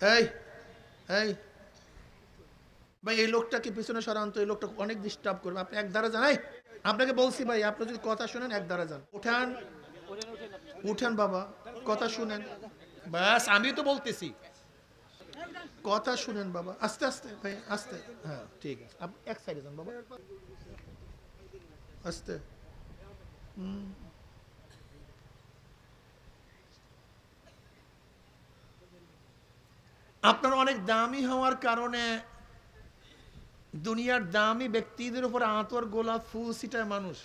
এই এই। ভাই এই লোকটাকে পিছনে সরান তো এই লোকটা অনেক ডিস্টার্ব করবে। আপনি এক দ্বারা যান এই, আপনাকে বলছি ভাই আপনি যদি কথা শুনেন এক দ্বারা যান। উঠান। উঠান বাবা কথা শুনেন। ব্যাস আমি তো বলতেছি। কথা শুনেন বাবা আস্তে আস্তে ভাই আস্তে। হ্যাঁ ঠিক আছে। এক সাইডে যান বাবা। আস্তে। হুম। আপনার অনেক দামি হওয়ার কারণে দুনিয়ার দামি ব্যক্তিদের উপর আতর গোলাপ ফুল ছিটায় মানুষ।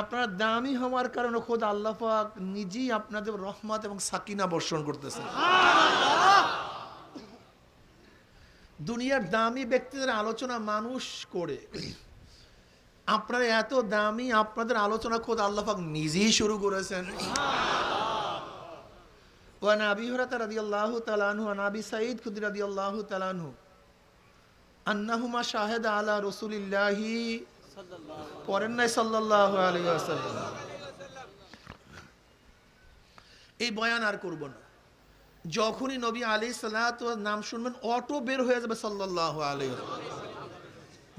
আপনার দামি হওয়ার কারণে খোদ আল্লাহ নিজেই আপনাদের রহমত এবং সাকিনা বর্ষণ করতেছে। দুনিয়ার দামি ব্যক্তিদের আলোচনা মানুষ করে। আপনারা এত দামি, আপনাদের আলোচনা খোদ আল্লাহ নিজেই শুরু করেছেন। ওয়ান আবি হরাতা রাদি আল্লাহ তালানহু আন আবি সাঈদ খুদি রাদি আল্লাহ তালানহু আন্নাহুমা শাহেদ আলা রসুলিল্লাহি পড়েন নাই সাল্লাহ আলী আসাল্লাম এই বয়ান আর করব না। যখনই নবী আলী সালাত নাম শুনবেন, অটো বের হয়ে যাবে সাল্লাহ আলী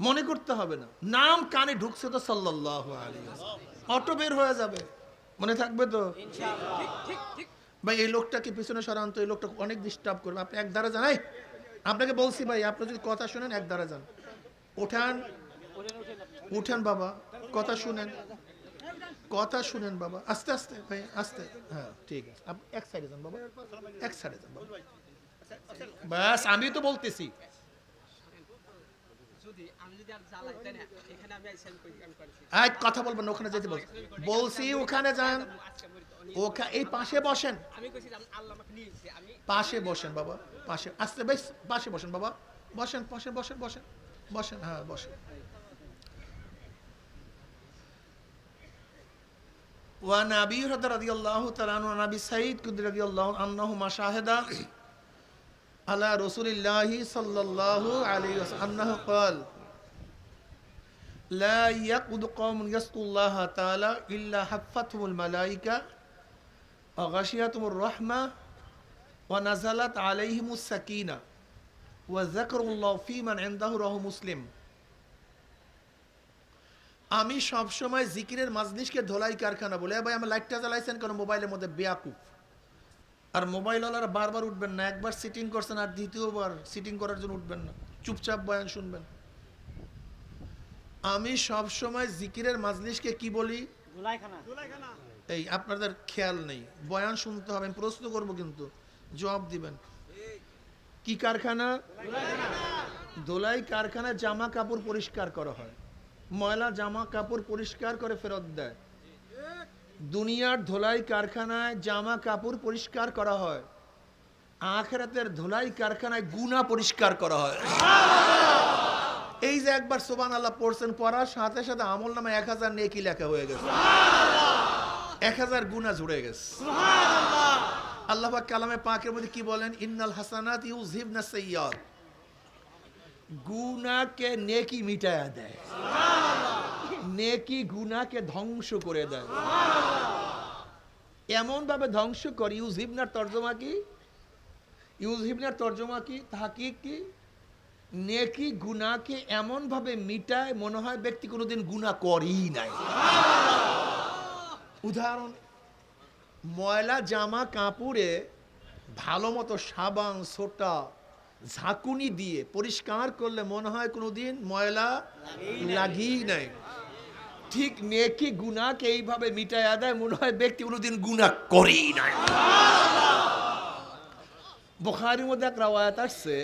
মনে করতে হবে না। নাম কানে ঢুকছে তো সাল্লাহ আলী অটো বের হয়ে যাবে। মনে থাকবে তো? ঠিক ঠিক ঠিক। ভাই এই লোকটাকে পিছনে সরান তো এই লোকটা অনেক ডিস্টার্ব করবে। আপনি এক দ্বারা জানাই আপনাকে বলছি ভাই আপনি যদি কথা শুনেন এক দ্বারা যান। ওঠান উঠান বাবা কথা শুনেন কথা শুনেন বাবা আস্তে আস্তে ভাই আস্তে হ্যাঁ ঠিক আছে। আপনি এক সাইডে যান বাবা এক সাইডে যান বাবা। ব্যাস আমি তো বলতেছি। কথা বলবেন ওখানে যেতে বলছি। বলছি ওখানে যান। আজকে মরি তো অনেক- ওখা এই পাশে বসেন আমি কইছি যে আল্লাহ আমাকে নিয়েছে আমি পাশে বসেন বাবা পাশে আস্তে বেশ পাশে বসেন বাবা বসেন পাশে বসেন বসেন বসেন হ্যাঁ বসেন وعن أبي هريرة رضي الله تعالى عنه وعن أبي سعيد خدري رضي الله عنهما شاهدا على رسول الله صلى الله عليه وسلم أنه قال لا يقود قوم يسقوا الله تعالى إلا حفتهم الملائكة অগাশিয়াতুমুর রহমা ওয়া নাজালাত আলাইহিমুস সাকিনা ওয়া জাকরুল্লাহ ফিমান এন্দাহু রহ মুসলিম। আমি সবসময় জিকিরের মাজলিশকে ধোলাই কারখানা বলে ভাই আমার লাইটটা জ্বালাইছেন কারণ মোবাইলের মধ্যে বেয়াকুফ। আর মোবাইল মোবাইলওয়ালারা বারবার উঠবেন না একবার সিটিং করছেন আর দ্বিতীয়বার সিটিং করার জন্য উঠবেন না। চুপচাপ বয়ান শুনবেন। আমি সবসময় জিকিরের মাজলিশকে কি বলি? ধোলাইখানা। এই আপনাদের খেয়াল নেই। বয়ান শুনতে হবে প্রশ্ন করব কিন্তু। জবাব দিবেন। কি কারখানা? দোলাই কারখানা জামা কাপড় পরিষ্কার করা হয়। ময়লা জামা কাপড় পরিষ্কার করে ফেরত দেয়। দুনিয়ার ধোলাই কারখানায় জামা কাপড় পরিষ্কার করা হয়। আখেরাতের ধোলাই কারখানায় গুনা পরিষ্কার করা হয়। এই যে একবার সোবান আল্লাহ পড়ছেন, পড়ার সাথে সাথে আমল নামে এক হাজার নেকি লেখা হয়ে গেছে। এক হাজার গুণা জুড়ে গেছে। আল্লাহ পাক কালামে পাকের মধ্যে কি বলেন? ইন্নাল হাসানাত সাইয়্যাত গুনাহকে নেকি মিটায়া দেয়। নেকি গুনাহকে ধ্বংস করে দেয়। এমন ভাবে ধ্বংস করে। ইউজিবনার তর্জমা কি? ইউজিবনার তর্জমা কি? তাহাকি কি? নেকি গুনাহকে এমন ভাবে মিটায় মনে হয় ব্যক্তি কোনোদিন গুনাহ করেই নাই। উদাহরণ, ময়লা, জামা, কাপড়ে ভালো মতো সাবান, সোটা, ঝাঁকুনি দিয়ে পরিষ্কার করলে মনে হয় কোনোদিন ময়লা লাগেই নাই। ঠিক নেকি গুনাকে এইভাবে মিটায় দেয়, মনে হয় ব্যক্তি কোনোদিন গুনাহ করেই নাই। বোখারির মধ্যে এক রাওয়ায়াত আসছে